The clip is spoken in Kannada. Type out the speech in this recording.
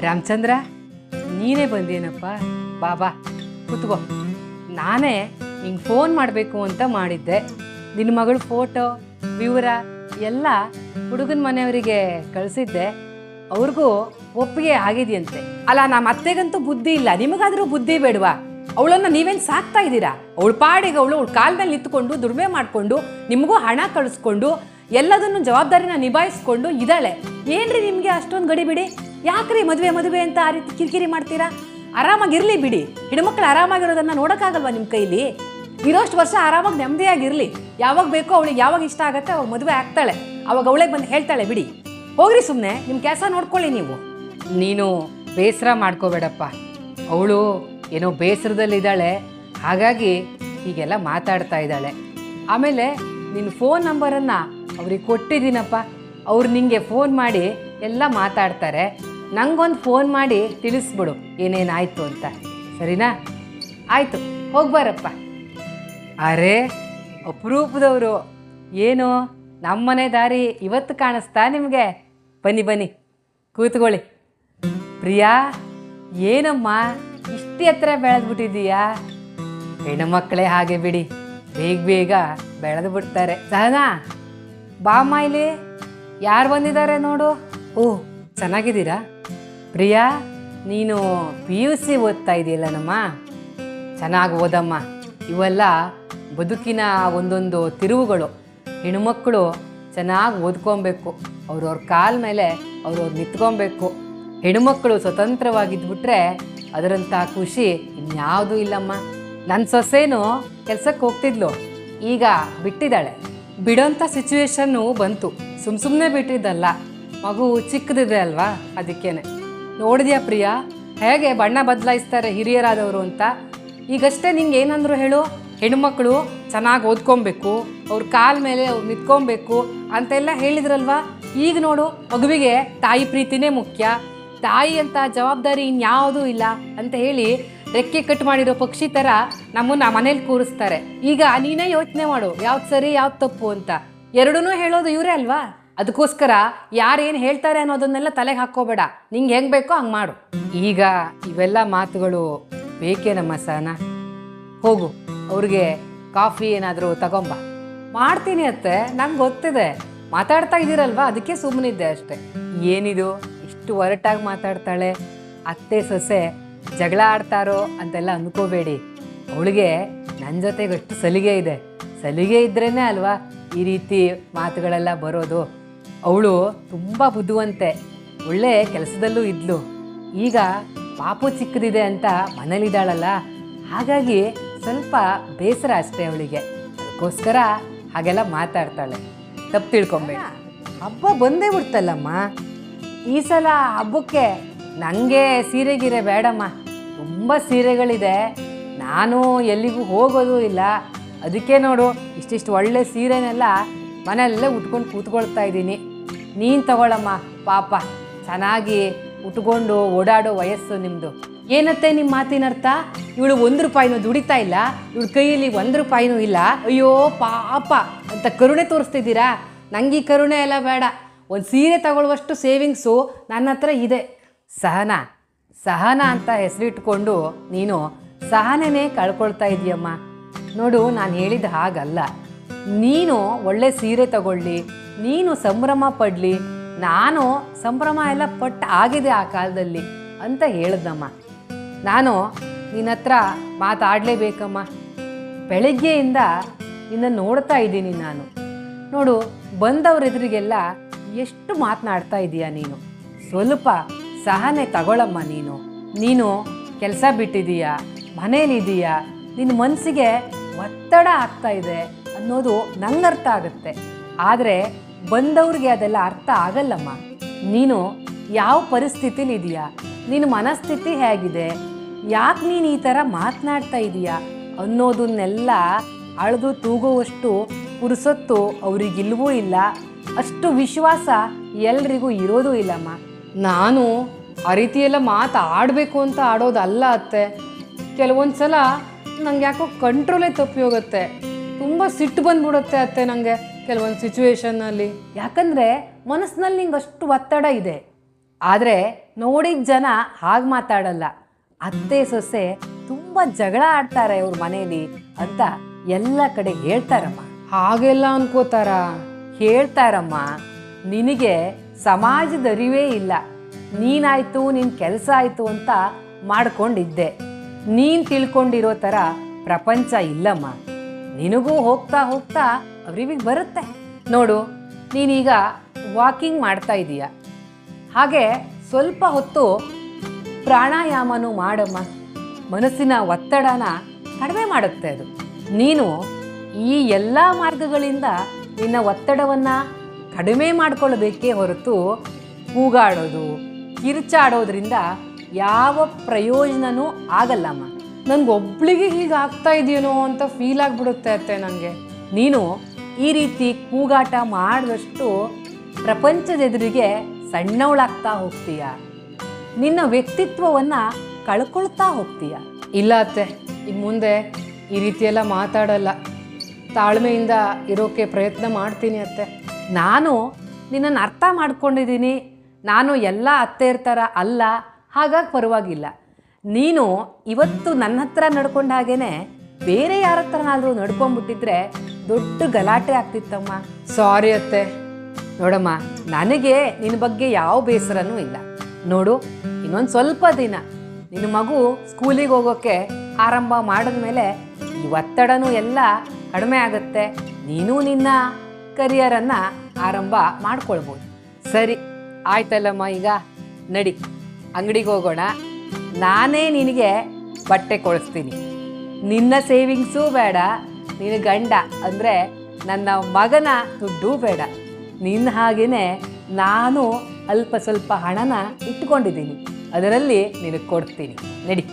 ರಾಮಚಂದ್ರ, ನೀನೇ ಬಂದೇನಪ್ಪ? ಬಾಬಾ, ಕೂತ್ಕೋ. ನಾನೇ ನಿಂಗೆ ಫೋನ್ ಮಾಡಬೇಕು ಅಂತ ಮಾಡಿದ್ದೆ. ನಿನ್ನ ಮಗಳ ಫೋಟೋ, ವಿವರ ಎಲ್ಲ ಹುಡುಗನ ಮನೆಯವರಿಗೆ ಕಳಿಸಿದ್ದೆ. ಅವ್ರಿಗೂ ಒಪ್ಪಿಗೆ ಆಗಿದೆಯಂತೆ. ಅಲ್ಲ ನಮ್ಮ ಅತ್ತೆಗಂತೂ ಬುದ್ಧಿ ಇಲ್ಲ. ನಿಮಗಾದರೂ ಬುದ್ಧಿ ಬೇಡವಾ? ಅವಳನ್ನು ನೀವೇನು ಸಾಕ್ತಾ ಇದ್ದೀರಾ? ಅವಳ ಪಾಡಿಗೆ ಅವಳು ಅವಳ ಕಾಲ ಮೇಲೆ ನಿಂತ್ಕೊಂಡು, ದುಡಿಮೆ ಮಾಡಿಕೊಂಡು, ನಿಮಗೂ ಹಣ ಕಳಿಸ್ಕೊಂಡು, ಎಲ್ಲದನ್ನು ಜವಾಬ್ದಾರಿನ ನಿಭಾಯಿಸ್ಕೊಂಡು ಇದ್ದಾಳೆ. ಏನ್ರಿ ನಿಮಗೆ ಅಷ್ಟೊಂದು ಗಡಿ ಬಿಡಿ? ಯಾಕ್ರಿ ಮದುವೆ ಮದುವೆ ಅಂತ ಆ ರೀತಿ ಕಿರಿಕಿರಿ ಮಾಡ್ತೀರಾ? ಆರಾಮಾಗಿರ್ಲಿ ಬಿಡಿ. ಹೆಣ್ಮಕ್ಳು ಆರಾಮಾಗಿರೋದನ್ನ ನೋಡೋಕ್ಕಾಗಲ್ವಾ ನಿಮ್ಮ ಕೈಲಿ? ಇರೋಷ್ಟು ವರ್ಷ ಆರಾಮಾಗಿ ನೆಮ್ಮದಿಯಾಗಿರಲಿ. ಯಾವಾಗ ಬೇಕೋ ಅವಳಿಗೆ ಯಾವಾಗ ಇಷ್ಟ ಆಗುತ್ತೆ ಅವಾಗ ಮದುವೆ ಆಗ್ತಾಳೆ. ಅವಾಗ ಅವಳೇ ಬಂದು ಹೇಳ್ತಾಳೆ ಬಿಡಿ. ಹೋಗ್ರಿ ಸುಮ್ಮನೆ ನಿಮ್ಮ ಕೆಲಸ ನೋಡ್ಕೊಳ್ಳಿ ನೀವು. ನೀನು ಬೇಸರ ಮಾಡ್ಕೋಬೇಡಪ್ಪ. ಅವಳು ಏನೋ ಬೇಸರದಲ್ಲಿದ್ದಾಳೆ. ಹಾಗಾಗಿ ಹೀಗೆಲ್ಲ ಮಾತಾಡ್ತಾ ಇದ್ದಾಳೆ. ಆಮೇಲೆ ನಿನ್ನ ಫೋನ್ ನಂಬರನ್ನು ಅವ್ರಿಗೆ ಕೊಟ್ಟಿದ್ದೀನಪ್ಪ. ಅವ್ರು ನಿಮಗೆ ಫೋನ್ ಮಾಡಿ ಎಲ್ಲ ಮಾತಾಡ್ತಾರೆ. ನಂಗೊಂದು ಫೋನ್ ಮಾಡಿ ತಿಳಿಸ್ಬಿಡು ಏನೇನಾಯಿತು ಅಂತ. ಸರಿನಾ? ಆಯಿತು ಹೋಗ್ಬಾರಪ್ಪ ಅರೆ, ಅಪರೂಪದವರು. ಏನು, ನಮ್ಮನೆ ದಾರಿ ಇವತ್ತು ಕಾಣಿಸ್ತಾ ನಿಮಗೆ? ಬನ್ನಿ ಬನ್ನಿ, ಕೂತ್ಕೊಳ್ಳಿ. ಪ್ರಿಯಾ, ಏನಮ್ಮ, ಇಷ್ಟು ಎತ್ತರ ಬೆಳೆದ್ಬಿಟ್ಟಿದ್ದೀಯಾ? ಹೆಣ್ಣುಮಕ್ಕಳೇ ಹಾಗೆ ಬಿಡಿ, ಬೇಗ ಬೇಗ ಬೆಳೆದು ಬಿಡ್ತಾರೆ ಸಹನಾ, ಬಾಮ್ಮ ಇಲ್ಲಿ? ಯಾರು ಬಂದಿದ್ದಾರೆ ನೋಡು? ಓ, ಚೆನ್ನಾಗಿದ್ದೀರಾ? ಪ್ರಿಯಾ, ನೀನು ಪಿ ಯು ಸಿ ಓದ್ತಾ ಇದೆಯಲ್ಲನಮ್ಮ ಚೆನ್ನಾಗಿ ಓದಮ್ಮ. ಇವೆಲ್ಲ ಬದುಕಿನ ಒಂದೊಂದು ತಿರುವುಗಳು. ಹೆಣ್ಮಕ್ಳು ಚೆನ್ನಾಗಿ ಓದ್ಕೊಬೇಕು. ಅವ್ರವ್ರ ಕಾಲ ಮೇಲೆ ಅವ್ರವ್ರು ನಿಂತ್ಕೊಬೇಕು. ಹೆಣ್ಮಕ್ಳು ಸ್ವತಂತ್ರವಾಗಿದ್ಬಿಟ್ರೆ ಅದರಂಥ ಖುಷಿ ಇನ್ಯಾವುದೂ ಇಲ್ಲಮ್ಮ. ನನ್ನ ಸೊಸೆನೂ ಕೆಲಸಕ್ಕೆ ಹೋಗ್ತಿದ್ಲು. ಈಗ ಬಿಟ್ಟಿದ್ದಾಳೆ. ಬಿಡೋಂಥ ಸಿಚುವೇಶನ್ನು ಬಂತು. ಸುಮ್ಮ ಸುಮ್ಮನೆ ಬಿಟ್ಟಿದ್ದಲ್ಲ. ಮಗು ಚಿಕ್ಕದಿದೆ ಅಲ್ವಾ? ಅದಕ್ಕೇನೆ. ನೋಡಿದ್ಯಾ ಪ್ರಿಯಾ? ಹೇಗೆ ಬಣ್ಣ ಬದಲಾಯಿಸ್ತಾರೆ ಹಿರಿಯರಾದವರು ಅಂತ? ಈಗಷ್ಟೇ ನಿಂಗೆ ಏನಂದ್ರು ಹೇಳು? ಹೆಣ್ಮಕ್ಳು ಚೆನ್ನಾಗಿ ಓದ್ಕೊಬೇಕು, ಅವ್ರ ಕಾಲ ಮೇಲೆ ಅವ್ರು ನಿಂತ್ಕೊಬೇಕು ಅಂತೆಲ್ಲ ಹೇಳಿದ್ರಲ್ವಾ? ಈಗ ನೋಡು, ಮಗುವಿಗೆ ತಾಯಿ ಪ್ರೀತಿನೇ ಮುಖ್ಯ. ತಾಯಿ ಅಂತ ಜವಾಬ್ದಾರಿ ಇನ್ಯಾವುದೂ ಇಲ್ಲ ಅಂತ ಹೇಳಿ ರೆಕ್ಕೆ ಕಟ್ ಮಾಡಿರೋ ಪಕ್ಷಿ ಥರ ನಮ್ಮನ್ನ ಮನೇಲಿ ಕೂರಿಸ್ತಾರೆ. ಈಗ ನೀನೇ ಯೋಚನೆ ಮಾಡು, ಯಾವ್ದು ಸರಿ ಯಾವ್ದು ತಪ್ಪು ಅಂತ. ಎರಡೂ ಹೇಳೋದು ಇವರೇ ಅಲ್ವಾ? ಅದಕ್ಕೋಸ್ಕರ ಯಾರೇನು ಹೇಳ್ತಾರೆ ಅನ್ನೋದನ್ನೆಲ್ಲ ತಲೆಗೆ ಹಾಕೋಬೇಡ ನಿಂಗೆ ಹೆಂಗೆ ಬೇಕೋ ಹಂಗೆ ಮಾಡು. ಈಗ ಇವೆಲ್ಲ ಮಾತುಗಳು ಬೇಕೇ ನಮ್ಮ ಸಹನ. ಹೋಗು, ಅವ್ರಿಗೆ ಕಾಫಿ ಏನಾದರೂ ತಗೊಂಬ. ಮಾಡ್ತೀನಿ ಅತ್ತೆ, ನಂಗೆ ಗೊತ್ತಿದೆ. ಮಾತಾಡ್ತಾ ಇದ್ದೀರಲ್ವಾ? ಅದಕ್ಕೆ ಸುಮ್ಮನಿದ್ದೆ ಅಷ್ಟೆ. ಏನಿದು? ಇಷ್ಟು ಒರಟಾಗಿ ಮಾತಾಡ್ತಾಳೆ. ಅತ್ತೆ ಸೊಸೆ ಜಗಳ ಆಡ್ತಾರೋ ಅಂತೆಲ್ಲ ಅಂದ್ಕೋಬೇಡಿ ಅವಳಿಗೆ ನನ್ನ ಜೊತೆಗೆ ಅಷ್ಟು ಸಲಿಗೆ ಇದೆ. ಸಲಿಗೆ ಇದ್ರೇ ಅಲ್ವಾ ಈ ರೀತಿ ಮಾತುಗಳೆಲ್ಲ ಬರೋದು? ಅವಳು ತುಂಬ ಬುದ್ಧುವಂತೆ, ಒಳ್ಳೆ ಕೆಲಸದಲ್ಲೂ ಇದ್ಲು. ಈಗ ಪಾಪು ಚಿಕ್ಕದಿದೆ ಅಂತ ಮನೇಲಿದ್ದಾಳಲ್ಲ, ಹಾಗಾಗಿ ಸ್ವಲ್ಪ ಬೇಸರ ಅಷ್ಟೇ ಅವಳಿಗೆ. ಅದಕ್ಕೋಸ್ಕರ ಹಾಗೆಲ್ಲ ಮಾತಾಡ್ತಾಳೆ. ತಪ್ಪು ತಿಳ್ಕೊಂಬೇಡ. ಹಬ್ಬ ಬಂದೇ ಬಿಡ್ತಲ್ಲಮ್ಮ. ಈ ಸಲ ಹಬ್ಬಕ್ಕೆ ನನಗೆ ಸೀರೆ ಗೀರೆ ಬೇಡಮ್ಮ. ತುಂಬ ಸೀರೆಗಳಿದೆ. ನಾನು ಎಲ್ಲಿಗೂ ಹೋಗೋದು ಇಲ್ಲ. ಅದಕ್ಕೆ ನೋಡು, ಇಷ್ಟಿಷ್ಟು ಒಳ್ಳೆ ಸೀರೆನೆಲ್ಲ ಮನೆಯಲ್ಲೇ ಉಟ್ಕೊಂಡು ಕೂತ್ಕೊಳ್ತಾ ಇದ್ದೀನಿ. ನೀನು ತಗೊಳ್ಳಮ್ಮ ಪಾಪ. ಚೆನ್ನಾಗಿ ಉಟ್ಕೊಂಡು ಓಡಾಡೋ ವಯಸ್ಸು ನಿಮ್ಮದು ಏನತ್ತೆ ನಿಮ್ಮ ಮಾತಿನ ಅರ್ಥ? ಇವಳು ಒಂದು ರೂಪಾಯಿನೂ ದುಡಿತಾ ಇಲ್ಲ, ಇವಳ ಕೈಯಲ್ಲಿ ಒಂದು ರೂಪಾಯಿನೂ ಇಲ್ಲ. ಅಯ್ಯೋ, ಪಾಪ. ಅಂತ ಕರುಣೆ ತೋರಿಸ್ತಿದ್ದೀರಾ? ನಂಗೆ ಈ ಕರುಣೆ ಎಲ್ಲ ಬೇಡ. ಒಂದು ಸೀರೆ ತಗೊಳ್ಳುವಷ್ಟು ಸೇವಿಂಗ್ಸು ನನ್ನ ಹತ್ರ ಇದೆ. ಸಹನ ಸಹನ ಅಂತ ಹೆಸರಿಟ್ಕೊಂಡು ನೀನು ಸಹನೆನೇ ಕಳ್ಕೊಳ್ತಾ ಇದೀಯಮ್ಮ. ನೋಡು, ನಾನು ಹೇಳಿದ ಹಾಗಲ್ಲ. ನೀನು ಒಳ್ಳೆ ಸೀರೆ ತಗೊಳ್ಳಿ, ನೀನು ಸಂಭ್ರಮ ಪಡಲಿ, ನಾನು ಸಂಭ್ರಮ ಎಲ್ಲ ಪಟ್ಟ ಆಗಿದೆ ಆ ಕಾಲದಲ್ಲಿ ಅಂತ ಹೇಳಿದ್ನಮ್ಮ. ನಾನು ನಿನ್ನ ಹತ್ರ ಮಾತಾಡಲೇಬೇಕಮ್ಮ. ಬೆಳಗ್ಗೆಯಿಂದ ನಿನ್ನ ನೋಡ್ತಾ ಇದ್ದೀನಿ ನಾನು. ನೋಡು, ಬಂದವ್ರ ಎದುರಿಗೆಲ್ಲ ಎಷ್ಟು ಮಾತನಾಡ್ತಾ ಇದೀಯ ನೀನು? ಸ್ವಲ್ಪ ಸಹನೆ ತಗೊಳಮ್ಮ ನೀನು. ನೀನು ಕೆಲಸ ಬಿಟ್ಟಿದೀಯಾ ಮನೇಲಿದ್ದೀಯಾ? ನಿನ್ನ ಮನಸ್ಸಿಗೆ ಒತ್ತಡ ಆಗ್ತಾ ಇದೆ. ಅನ್ನೋದು ನಂಗೆ ಅರ್ಥ ಆಗುತ್ತೆ. ಆದರೆ ಬಂದವ್ರಿಗೆ ಅದೆಲ್ಲ ಅರ್ಥ ಆಗಲ್ಲಮ್ಮ. ನೀನು ಯಾವ ಪರಿಸ್ಥಿತಿಲಿ ಇದೆಯಾ? ನಿನ್ನ ಮನಸ್ಥಿತಿ ಹೇಗಿದೆ? ಯಾಕೆ ನೀನು ಈ ಥರ ಮಾತನಾಡ್ತಾ ಇದೀಯಾ? ಅನ್ನೋದನ್ನೆಲ್ಲ ಅಳೆದು ತೂಗುವಷ್ಟು ಪುರುಸೊತ್ತು ಅವರಿಗಿಲ್ವೂ ಇಲ್ಲ. ಅಷ್ಟು ವಿಶ್ವಾಸ ಎಲ್ರಿಗೂ ಇರೋದೂ ಇಲ್ಲಮ್ಮ. ನಾನು ಆ ರೀತಿಯೆಲ್ಲ ಮಾತು ಆಡಬೇಕು ಅಂತ ಆಡೋದಲ್ಲ ಅತ್ತೆ. ಕೆಲವೊಂದು ಸಲ ನಂಗೆ ಯಾಕೋ ಕಂಟ್ರೋಲೇ ತಪ್ಪಿ ಹೋಗುತ್ತೆ. ತುಂಬ ಸಿಟ್ಟು ಬಂದ್ಬಿಡುತ್ತೆ ಅತ್ತೆ ನನಗೆ ಕೆಲವೊಂದು ಸಿಚುವೇಶನ್ನಲ್ಲಿ ಯಾಕಂದರೆ ಮನಸ್ಸಿನಲ್ಲಿ ನಿಂಗೆ ಅಷ್ಟು ಒತ್ತಡ ಇದೆ. ಆದರೆ ನೋಡಿದ ಜನ ಹಾಗೆ ಮಾತಾಡಲ್ಲ. ಅತ್ತೆ ಸೊಸೆ ತುಂಬ ಜಗಳ ಆಡ್ತಾರೆ ಅವ್ರ ಮನೇಲಿ ಅಂತ ಎಲ್ಲ ಕಡೆ ಹೇಳ್ತಾರಮ್ಮ. ಹಾಗೆಲ್ಲ ಅನ್ಕೋತಾರ? ಹೇಳ್ತಾರಮ್ಮ ನಿನಗೆ ಸಮಾಜದ ಅರಿವೇ ಇಲ್ಲ. ನೀನಾಯ್ತು ನಿನ್ನ ಕೆಲಸ ಆಯಿತು ಅಂತ ಮಾಡ್ಕೊಂಡಿದ್ದೆ. ನೀನು ತಿಳ್ಕೊಂಡಿರೋ ಥರ ಪ್ರಪಂಚ ಇಲ್ಲಮ್ಮ. ನಿನಗೂ ಹೋಗ್ತಾ ಹೋಗ್ತಾ ಅವ್ರಿವಿಗೆ ಬರುತ್ತೆ. ನೋಡು, ನೀನೀಗ ವಾಕಿಂಗ್ ಮಾಡ್ತಾ ಇದೀಯ. ಹಾಗೆ ಸ್ವಲ್ಪ ಹೊತ್ತು ಪ್ರಾಣಾಯಾಮನೂ ಮಾಡಮ್ಮ ಮನಸ್ಸಿನ ಒತ್ತಡನ ಕಡಿಮೆ ಮಾಡುತ್ತೆ ಅದು. ನೀನು ಈ ಎಲ್ಲ ಮಾರ್ಗಗಳಿಂದ ನಿನ್ನ ಒತ್ತಡವನ್ನು ಕಡಿಮೆ ಮಾಡಿಕೊಳ್ಬೇಕೇ ಹೊರತು ಕೂಗಾಡೋದು, ಕಿರ್ಚಾಡೋದ್ರಿಂದ ಯಾವ ಪ್ರಯೋಜನನೂ ಆಗಲ್ಲಮ್ಮ ನನಗೊಬ್ಳಿಗೆ ಹೀಗೆ ಆಗ್ತಾ ಇದೆಯೇನೋ ಅಂತ ಫೀಲ್ ಆಗಿಬಿಡುತ್ತೆ ಅತ್ತೆ ನನಗೆ ನೀನು ಈ ರೀತಿ ಕೂಗಾಟ ಮಾಡಿದಷ್ಟು ಪ್ರಪಂಚದೆದುರಿಗೆ ಸಣ್ಣವಳಾಗ್ತಾ ಹೋಗ್ತೀಯ. ನಿನ್ನ ವ್ಯಕ್ತಿತ್ವವನ್ನು ಕಳ್ಕೊಳ್ತಾ ಹೋಗ್ತೀಯ. ಇಲ್ಲ ಅತ್ತೆ ಇನ್ನು ಮುಂದೆ ಈ ರೀತಿಯೆಲ್ಲ ಮಾತಾಡಲ್ಲ. ತಾಳ್ಮೆಯಿಂದ ಇರೋಕೆ ಪ್ರಯತ್ನ ಮಾಡ್ತೀನಿ ಅತ್ತೆ. ನಾನು ನಿನ್ನನ್ನು ಅರ್ಥ ಮಾಡ್ಕೊಂಡಿದ್ದೀನಿ. ನಾನು ಎಲ್ಲ ಅತ್ತೆ ಇರ್ತಾರ ಅಲ್ಲ, ಹಾಗಾಗಿ ಪರವಾಗಿಲ್ಲ. ನೀನು ಇವತ್ತು ನನ್ನ ಹತ್ರ ನಡ್ಕೊಂಡ ಹಾಗೇನೆ ಬೇರೆ ಯಾರ ಹತ್ರನಾದ್ರೂ ನಡ್ಕೊಂಡ್ಬಿಟ್ಟಿದ್ರೆ ದೊಡ್ಡ ಗಲಾಟೆ ಆಗ್ತಿತ್ತಮ್ಮ. ಸಾರಿ ಅತ್ತೆ. ನೋಡಮ್ಮ, ನನಗೆ ನಿನ್ನ ಬಗ್ಗೆ ಯಾವ ಬೇಸರನೂ ಇಲ್ಲ. ನೋಡು, ಇನ್ನೊಂದು ಸ್ವಲ್ಪ ದಿನ ನಿನ್ನ ಮಗು ಸ್ಕೂಲಿಗೆ ಹೋಗೋಕ್ಕೆ ಆರಂಭ ಮಾಡಿದ್ಮೇಲೆ ಈ ಒತ್ತಡನೂ ಎಲ್ಲ ಕಡಿಮೆ ಆಗುತ್ತೆ. ನೀನು ನಿನ್ನ ಕರಿಯರನ್ನು ಆರಂಭ ಮಾಡ್ಕೊಳ್ಬೋದು. ಸರಿ, ಆಯ್ತಲ್ಲಮ್ಮ ಈಗ. ನಡಿ, ಅಂಗಡಿಗೆ ಹೋಗೋಣ. ನಾನೇ ನಿನಗೆ ಬಟ್ಟೆ ಕೊಡಿಸ್ತೀನಿ. ನಿನ್ನ ಸೇವಿಂಗ್ಸೂ ಬೇಡ, ನಿನ್ನ ಗಂಡ, ಅಂದರೆ ನನ್ನ ಮಗನ ದುಡ್ಡು ಬೇಡ. ನಿನ್ನ ಹಾಗೇ ನಾನು ಅಲ್ಪ ಸ್ವಲ್ಪ ಹಣನ ಇಟ್ಕೊಂಡಿದ್ದೀನಿ. ಅದರಲ್ಲಿ ನಿನಗೆ ಕೊಡ್ತೀನಿ. ನಡಿ.